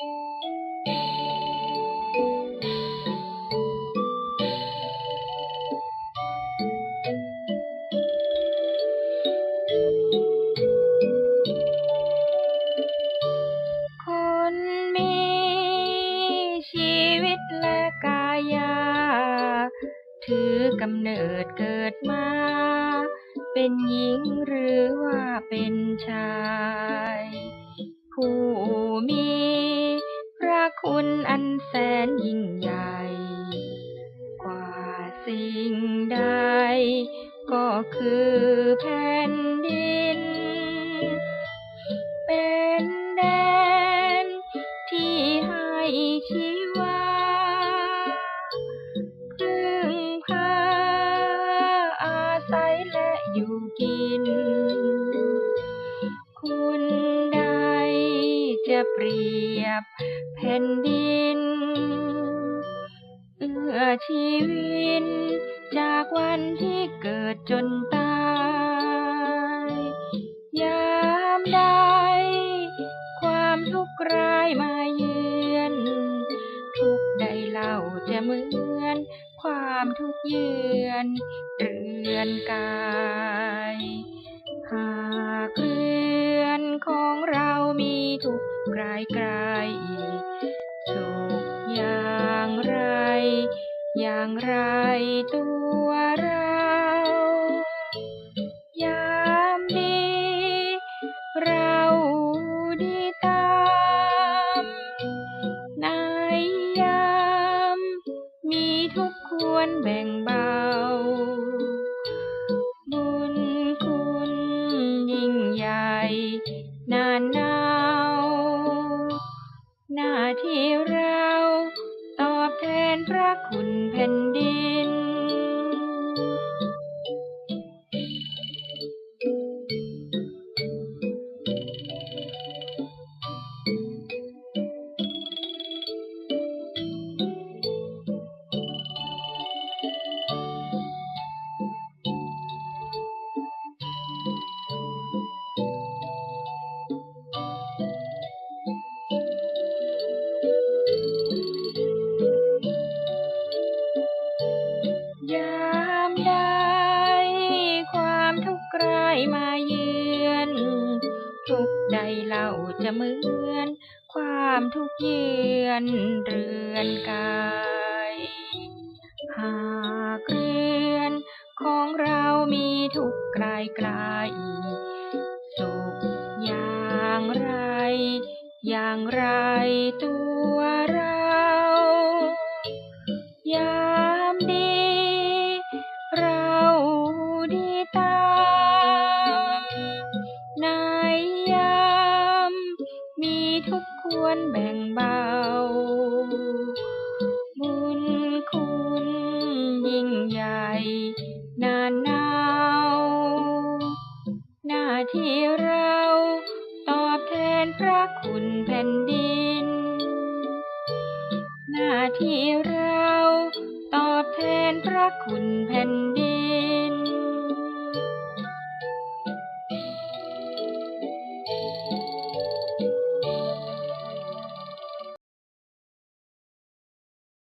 คนมีชีวิตและกายา ถือกำเนิดเกิดมา เป็นหญิงหรือว่าเป็นชาย ผู้ นแสนยิ่งใหญ่ กว่าสิ่งใด ก็คือแผ่นดิน เป็นแดนที่ให้ชีวาพึ่งพาอาศัยและอยู่กิน คุณใดจะเปรียบแผ่นดิน เอื้อชีวิต จากวันที่เกิดจนตาย ยามใดความทุกข์ร้ายมาเยือน ทุกใดเล่าจะเหมือน ความทุกข์เยือนเรือนกายหากเรือนของเรามีทุกข์กลายกลายสุ อย่างไรตัวเรา ยามดีเราดีตามในยามมีทุกควรแบ่งเบา บุญคุณยิ่งใหญ่นานนาวหน้าที่เรา แทนพระคุณแผ่นดิน มาเยือน ทุกใดเล่าจะเหมือน ความทุกข์เยือนเรือนกาย หากเรือนของเรามีทุกกลายกลายสุขอย่างไร อย่างไรตัวเรา วรแบ่งเบา บุญคุณยิ่งใหญ่ นานนาว หน้าที่เราตอบแทนพระคุณแผ่นดิน หน้าที่เราตอบแทนพระคุณแผ่นดิ